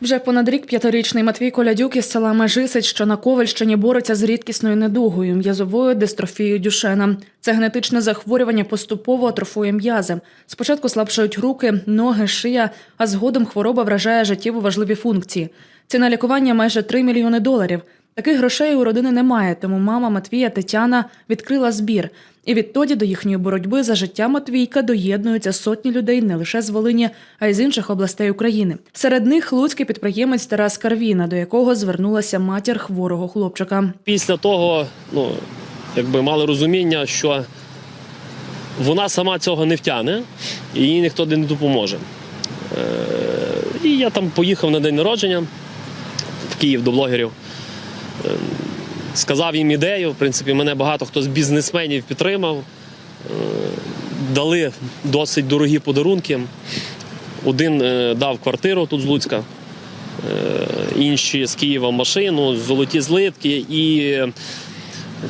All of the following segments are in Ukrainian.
Вже понад рік п'ятирічний Матвій Колядюк із села Межисець, що на Ковальщині бореться з рідкісною недугою м'язовою дистрофією Дюшена. Це генетичне захворювання поступово атрофує м'язи. Спочатку слабшають руки, ноги, шия, а згодом хвороба вражає життєво важливі функції. Ціна лікування майже 3 мільйони доларів. Таких грошей у родини немає, тому мама Матвія Тетяна відкрила збір. І відтоді до їхньої боротьби за життя Матвійка доєднуються сотні людей не лише з Волині, а й з інших областей України. Серед них луцький підприємець Тарас Карвіна, до якого звернулася матір хворого хлопчика. Після того, ну, якби мали розуміння, що вона сама цього не втягне і їй ніхто не допоможе. Е, і я там поїхав на день народження в Київ до блогерів. Е, сказав їм ідею. В принципі, мене багато хто з бізнесменів підтримав. Е, дали досить дорогі подарунки. Один е, дав квартиру тут з Луцька, інші з Києва машину, золоті злитки. І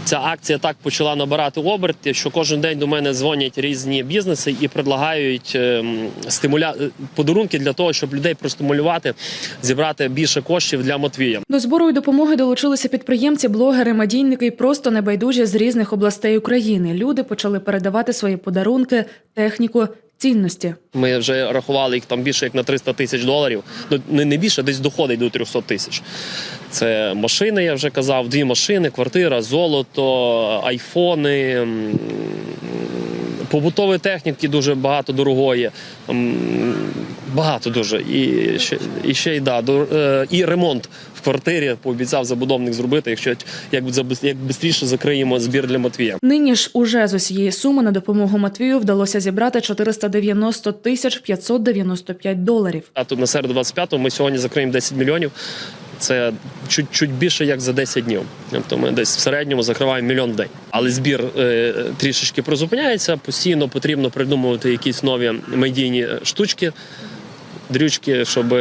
ця акція так почала набирати оберти, що кожен день до мене дзвонять різні бізнеси і предлагають ем, стимуля... е, подарунки для того, щоб людей простимулювати, зібрати більше коштів для Матвія. До збору і допомоги долучилися підприємці, блогери, медійники і просто небайдужі з різних областей України. Люди почали передавати свої подарунки, техніку, цінності. Ми вже рахували їх там більше як на 300 тисяч доларів. Ну не, більше, десь доходить до 300 тисяч. Це машини, я вже казав, дві машини, квартира, золото, айфони. Побутової техніки дуже багато дорогої, багато дуже. І ще, і ще й да, е, і ремонт в квартирі пообіцяв забудовник зробити, якщо як, як швидше закриємо збір для Матвія. Нині ж уже з усієї суми на допомогу Матвію вдалося зібрати 490 тисяч 595 доларів. А тут на середу 25-го ми сьогодні закриємо 10 мільйонів. Це чуть-чуть більше як за 10 днів. Тобто ми десь в середньому закриваємо мільйон в день. Але збір е, трішечки призупиняється. Постійно потрібно придумувати якісь нові медійні штучки, дрючки, щоб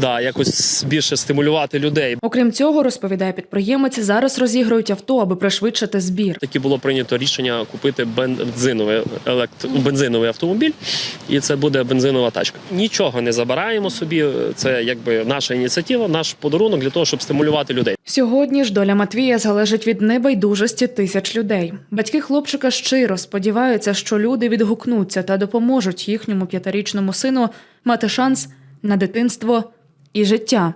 да, якось більше стимулювати людей. Окрім цього, розповідає підприємець, зараз розігрують авто, аби пришвидшити збір. Таки було прийнято рішення купити бензиновий елект... бензиновий автомобіль, і це буде бензинова тачка. Нічого не забираємо собі. Це якби наша ініціатива, наш подарунок для того, щоб стимулювати людей. Сьогодні ж доля Матвія залежить від небайдужості тисяч людей. Батьки хлопчика щиро сподіваються, що люди відгукнуться та допоможуть їхньому п'ятирічному сину мати шанс на дитинство і життя.